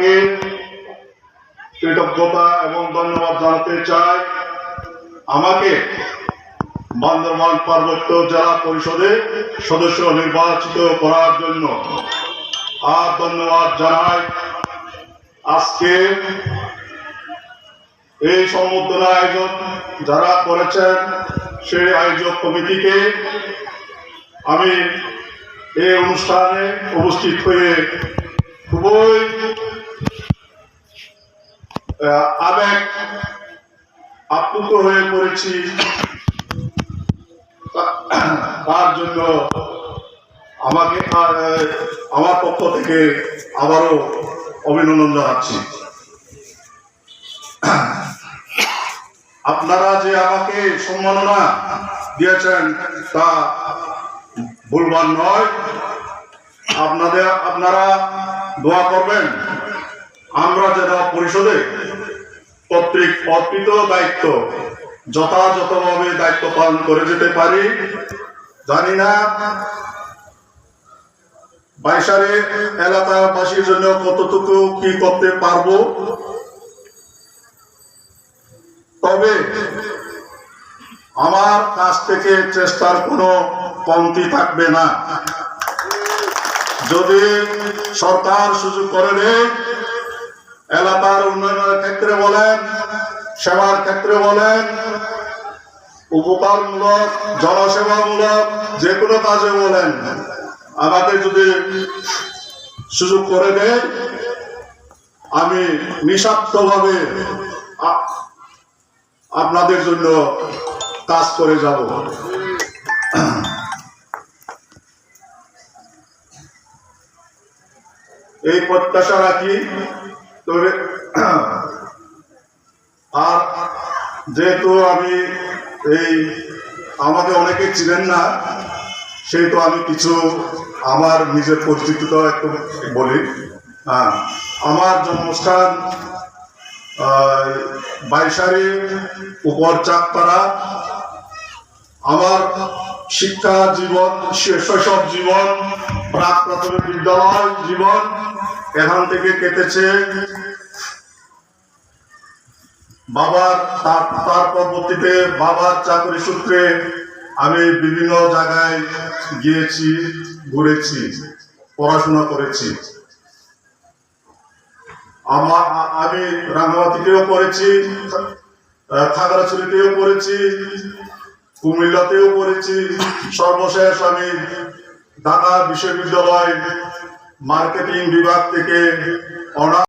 সরকারকে কৃতজ্ঞতা এবং ধন্যবাদ জানাতে চাই। আমাকে বান্দরবান পার্বত্য জেলা পরিষদে সদস্য নির্বাচিত করার জন্য আর ধন্যবাদ জানাই। আজকে এই সম্বোধনা আয়োজন যারা করেছেন, সেই আয়োজক কমিটিকে আমি এই অনুষ্ঠানে উপস্থিত হয়ে খুবই আবেগ, আপ্লুত হয়ে পড়েছি। তার জন্য আমাকে আমার পক্ষ থেকে আবারও অভিনন্দন জানাচ্ছি। আপনারা যে আমাকে সম্মাননা দিয়েছেন তা ভুলবার নয়। আপনাদের, আপনারা দোয়া করবেন। আমরা যেন পরিষদে কর্তৃক অর্পিত দায়িত্ব। যথাযথভাবে দায়িত্ব পালন করে যেতে পারি। জানি না বাইশারে এলাকাবাসীর জন্য কতটুকু কি করতে পারব। তবে আমার কাছ থেকে চেষ্টার কোনো কমতি থাকবে না। যদি সরকার সুযোগ করে এলাকার উন্নয়নের ক্ষেত্রে বলেন, সেবার ক্ষেত্রে বলেন, উপকারমূলক, জনসেবামূলক, যে কোনো কাজে বলেন, আমাকে যদি সুযোগ করে দেয়, আমি নিঃস্বার্থভাবে আপনাদের জন্য কাজ করে যাব। এই প্রত্যাশা রাখি, তবে আর যেহেতু আমি এই, আমাকে অনেকে চিনেন না, সেহেতু আমি কিছু আমার নিজের পরিচিত একটু বলি। হ্যাঁ আমার জন্মস্থান বাইশারি উপর চাকপাড়া আমার শিক্ষা জীবন শৈশব জীবন, প্রাক প্রাথমিক বিদ্যালয় জীবন এখান থেকে কেটেছে বাবার তার তার পরবর্তীতে বাবার চাকরি সূত্রে আমি বিভিন্ন জায়গায় গিয়েছি, ঘুরেছি, পড়াশোনা করেছি। আমার, আমি রাঙ্গামাটিতেও পড়েছি খাগড়াছড়িতেও পড়েছি, কুমিল্লাতেও পড়েছি। সর্বশেষ আমি ঢাকা বিশ্ববিদ্যালয় মার্কেটিং বিভাগ থেকে অনার্স